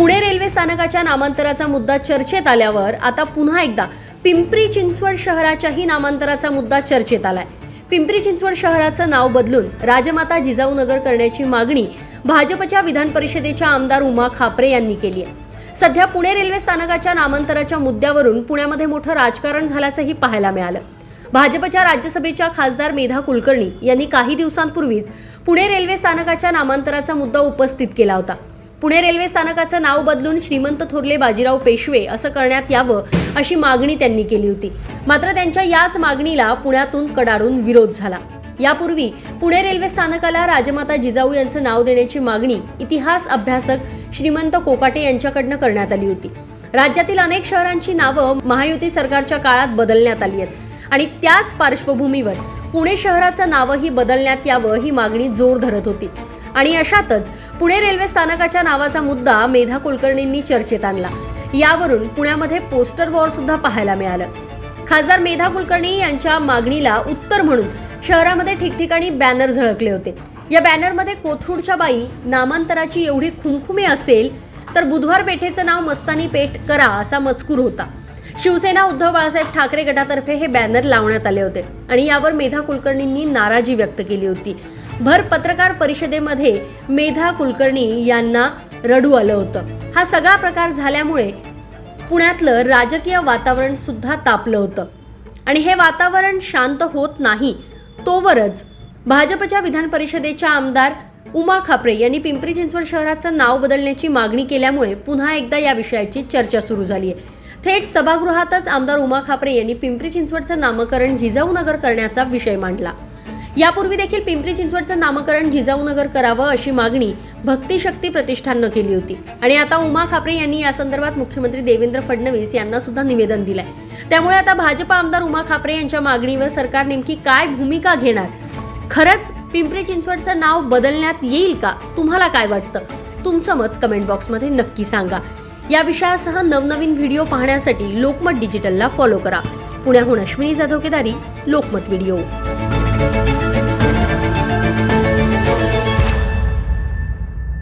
Pune railway स्थानकाच्या नामांतराचा मुद्दा चर्चेत आल्यावर आता पुन्हा एकदा पिंपरी चिंचवड शहराच्याही नामांतराचा मुद्दा चर्चेत आलाय. पिंपरी चिंचवड शहराचं नाव बदलून राजमाता जिजाऊ नगर करण्याची मागणी भाजपच्या विधान परिषदेच्या आमदार उमा खापरे यांनी केली आहे. सध्या पुणे रेल्वे स्थानकाच्या नामांतराच्या मुद्द्यावरून पुण्यामध्ये मोठं राजकारण झाल्याचंही पाहायला मिळालं. भाजपच्या राज्यसभेच्या खासदार मेधा कुलकर्णी यांनी काही दिवसांपूर्वीच पुणे रेल्वे स्थानकाच्या नामांतराचा मुद्दा उपस्थित केला होता. पुणे रेल्वे स्थानकाचं नाव बदलून श्रीमंत थोरले बाजीराव पेशवे असं करण्यात यावं अशी मागणी त्यांनी केली होती. मात्र त्यांच्या याच मागणीला पुण्यातून कडाडून विरोध झाला. यापूर्वी पुणे रेल्वे स्थानकाला राजमाता जिजाऊ यांचं नाव देण्याची मागणी इतिहास अभ्यासक श्रीमंत कोकाटे यांच्याकडनं करण्यात आली होती. राज्यातील अनेक शहरांची नावं महायुती सरकारच्या काळात बदलण्यात आली आहेत आणि त्याच पार्श्वभूमीवर पुणे शहराचं नावही बदलण्यात यावं ही मागणी जोर धरत होती. आणि अशातच पुणे रेल्वे स्थानकाच्या नावाचा मुद्दा मेधा कुलकर्णींनी चर्चेत आणला. यावरून पुण्यामध्ये पोस्टर वॉर सुद्धा पाहायला मिळालं. खासदार मेधा कुलकर्णी यांच्या मागणीला उत्तर म्हणून शहरामध्ये ठिकठिकाणी बॅनर झळकले होते. या बॅनरमध्ये कोथरूडच्या बाई नामांतराची एवढी खुमखुमी असेल तर बुधवार पेठेचं नाव मस्तानी पेठ करा असा मजकूर होता. शिवसेना उद्धव बाळासाहेब ठाकरे गटातर्फे हे बॅनर लावण्यात आले होते आणि यावर मेधा कुलकर्णींनी नाराजी व्यक्त केली होती. भर पत्रकार परिषदेमध्ये मेधा कुलकर्णी यांना रडू आलं होतं. हा सगळा प्रकार झाल्यामुळे पुण्यातलं राजकीय वातावरण सुद्धा तापलं होतं. आणि हे वातावरण शांत होत नाही तोवरच भाजपच्या विधान परिषदेच्या आमदार उमा खापरे यांनी पिंपरी चिंचवड शहराचं नाव बदलण्याची मागणी केल्यामुळे पुन्हा एकदा या विषयाची चर्चा सुरू झाली आहे थेट सभागृहातच आमदार उमा खापरे यांनी पिंपरी चिंचवडचं नामकरण जिजाऊनगर करण्याचा विषय मांडला. यापूर्वी देखील पिंपरी चिंचवडचं नामकरण जिजाऊ नगर करावं अशी मागणी भक्तिशक्ती प्रतिष्ठाननं केली होती. आणि आता उमा खापरे यांनी या संदर्भात मुख्यमंत्री देवेंद्र फडणवीस यांना सुद्धा निवेदन दिलंय. त्यामुळे आता भाजपा आमदार उमा खापरे यांच्या मागणीवर सरकार नेमकी काय भूमिका घेणार? खरंच पिंपरी चिंचवडचं नाव बदलण्यात येईल का? तुम्हाला काय वाटतं? तुमचं मत कमेंट बॉक्समध्ये नक्की सांगा. या विषयासह नवनवीन व्हिडिओ पाहण्यासाठी लोकमत डिजिटलला फॉलो करा. पुण्याहून अश्विनी जाधव केदारी लोकमत व्हिडिओ.